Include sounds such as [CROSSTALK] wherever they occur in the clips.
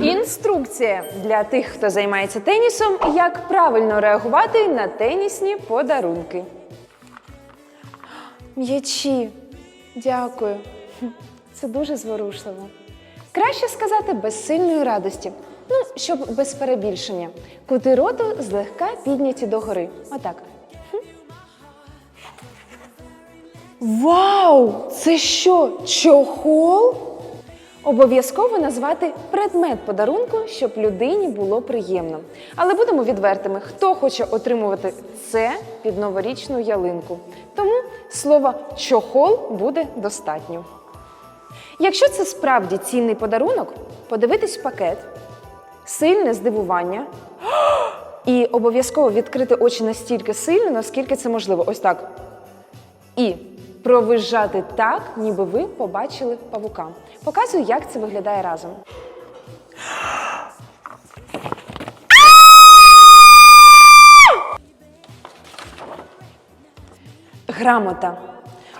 Інструкція для тих, хто займається тенісом, як правильно реагувати на тенісні подарунки. М'ячі. Дякую. Це дуже зворушливо. Краще сказати без сильної радості. Ну, щоб без перебільшення. Кути роту злегка підняті догори. Отак. Вау! Це що? Чохол? Обов'язково назвати предмет подарунку, щоб людині було приємно. Але будемо відвертими, хто хоче отримувати це під новорічну ялинку. Тому слово чохол буде достатньо. Якщо це справді цінний подарунок, подивитись пакет, сильне здивування [GASPS] і обов'язково відкрити очі настільки сильно, наскільки це можливо. Ось так. І провизжати так, ніби ви побачили павука. Показую, як це виглядає разом. Грамота.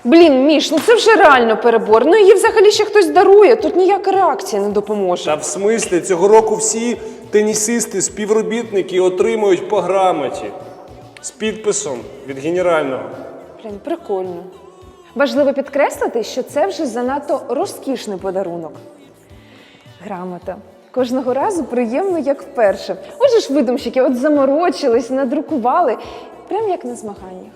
Блін, Міш, ну це вже реально перебор. Ну її взагалі ще хтось дарує. Тут ніяка реакція не допоможе. Та в смислі, цього року всі тенісисти, співробітники отримують по грамоті з підписом від генерального. Блін, прикольно. Важливо підкреслити, що це вже занадто розкішний подарунок. Грамота. Кожного разу приємно, як вперше. Отже ж видумщики от заморочились, надрукували, прям як на змаганнях.